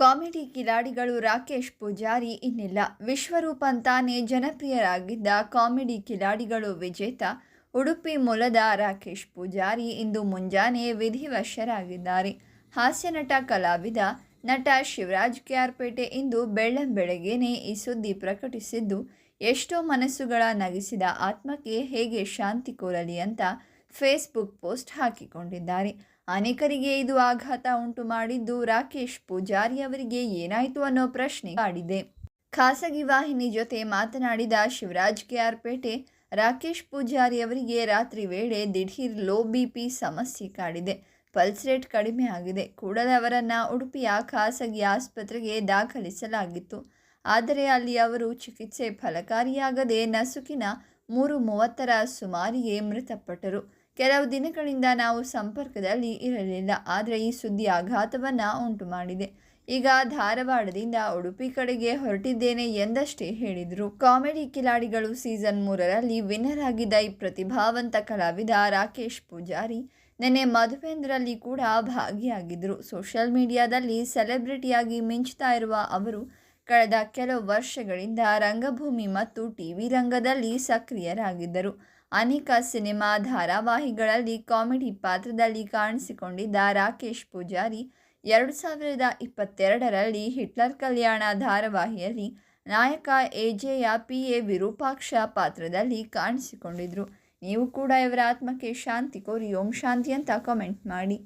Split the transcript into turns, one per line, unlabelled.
Comedy ಕಿಲಾಡಿಗಳು ರಾಕೇಶ್ ಪೂಜಾರಿ ಇನ್ನಿಲ್ಲ. ವಿಶ್ವರೂಪ್ ಅಂತಾನೇ ಜನಪ್ರಿಯರಾಗಿದ್ದ comedy ಕಿಲಾಡಿಗಳು ವಿಜೇತ, ಉಡುಪಿ ಮೂಲದ ರಾಕೇಶ್ ಪೂಜಾರಿ ಇಂದು ಮುಂಜಾನೆ ವಿಧಿವಶರಾಗಿದ್ದಾರೆ. ಹಾಸ್ಯ ನಟ ಕಲಾವಿದ, ನಟ ಶಿವರಾಜ್ ಕ್ಯಾರ್ಪೇಟೆ ಇಂದು ಬೆಳ್ಳಂಬೆಳಗ್ಗೆನೇ ಈ ಸುದ್ದಿ ಪ್ರಕಟಿಸಿದ್ದು, ಎಷ್ಟೋ ಮನಸ್ಸುಗಳ ನಗಿಸಿದ ಆತ್ಮಕ್ಕೆ ಹೇಗೆ ಶಾಂತಿ ಕೋರಲಿ ಅಂತ ಫೇಸ್ಬುಕ್ ಪೋಸ್ಟ್ ಹಾಕಿಕೊಂಡಿದ್ದಾರೆ. ಅನೇಕರಿಗೆ ಇದು ಆಘಾತ ಉಂಟು ಮಾಡಿದ್ದು. ರಾಕೇಶ್ ಪೂಜಾರಿ ಅವರಿಗೆ ಏನಾಯಿತು ಅನ್ನೋ ಪ್ರಶ್ನೆ ಕಾಡಿದೆ. ಖಾಸಗಿ ವಾಹಿನಿ ಜೊತೆ ಮಾತನಾಡಿದ ಶಿವರಾಜ್ ಕೆಆರ್ಪೇಟೆ, ರಾಕೇಶ್ ಪೂಜಾರಿ ಅವರಿಗೆ ರಾತ್ರಿ ವೇಳೆ ದಿಢೀರ್ ಲೋ ಬಿ ಪಿ ಸಮಸ್ಯೆ ಕಾಡಿದೆ. ಪಲ್ಸ್ ರೇಟ್ ಕಡಿಮೆ ಆಗಿದೆ. ಕೂಡಲೇ ಅವರನ್ನು ಉಡುಪಿಯ ಖಾಸಗಿ ಆಸ್ಪತ್ರೆಗೆ ದಾಖಲಿಸಲಾಗಿತ್ತು. ಆದರೆ ಅಲ್ಲಿ ಅವರು ಚಿಕಿತ್ಸೆ ಫಲಕಾರಿಯಾಗದೆ ನಸುಕಿನ ಮೂರು ಮೂವತ್ತರ ಸುಮಾರಿಗೆ ಮೃತಪಟ್ಟರು. ಕೆಲವು ದಿನಗಳಿಂದ ನಾವು ಸಂಪರ್ಕದಲ್ಲಿ ಇರಲಿಲ್ಲ, ಆದರೆ ಈ ಸುದ್ದಿ ಆಘಾತವನ್ನು ಉಂಟು ಮಾಡಿದೆ ಈಗ ಧಾರವಾಡದಿಂದ ಉಡುಪಿ ಕಡೆಗೆ ಹೊರಟಿದ್ದೇನೆ ಎಂದಷ್ಟೇ ಹೇಳಿದರು. ಕಾಮಿಡಿ ಕಿಲಾಡಿಗಳು ಸೀಸನ್ ಮೂರರಲ್ಲಿ ವಿನ್ನರ್ ಆಗಿದ್ದ ಈ ಪ್ರತಿಭಾವಂತ ಕಲಾವಿದ ರಾಕೇಶ್ ಪೂಜಾರಿ, ನಿನ್ನೆ ಮಧುವೇಂದ್ರಲ್ಲಿ ಕೂಡ ಭಾಗಿಯಾಗಿದ್ದರು ಸೋಷಿಯಲ್ ಮೀಡಿಯಾದಲ್ಲಿ ಸೆಲೆಬ್ರಿಟಿಯಾಗಿ ಮಿಂಚ್ತಾ ಇರುವ ಅವರು ಕಳೆದ ಕೆಲವು ವರ್ಷಗಳಿಂದ ರಂಗಭೂಮಿ ಮತ್ತು ಟಿವಿ ರಂಗದಲ್ಲಿ ಸಕ್ರಿಯರಾಗಿದ್ದರು. ಅನೇಕ ಸಿನಿಮಾ ಧಾರಾವಾಹಿಗಳಲ್ಲಿ ಕಾಮಿಡಿ ಪಾತ್ರದಲ್ಲಿ ಕಾಣಿಸಿಕೊಂಡಿದ್ದ ರಾಕೇಶ್ ಪೂಜಾರಿ ಎರಡು ಸಾವಿರದ ಇಪ್ಪತ್ತೆರಡರಲ್ಲಿ ಹಿಟ್ಲರ್ ಕಲ್ಯಾಣ ಧಾರಾವಾಹಿಯಲ್ಲಿ ನಾಯಕ ಎಜೆಯ ಪಿ ಎ ವಿರೂಪಾಕ್ಷ ಪಾತ್ರದಲ್ಲಿ ಕಾಣಿಸಿಕೊಂಡಿದ್ರು. ನೀವು ಕೂಡ ಇವರ ಆತ್ಮಕ್ಕೆ ಶಾಂತಿ ಕೋರಿ ಓಂ ಶಾಂತಿ ಅಂತ ಕಾಮೆಂಟ್ ಮಾಡಿ.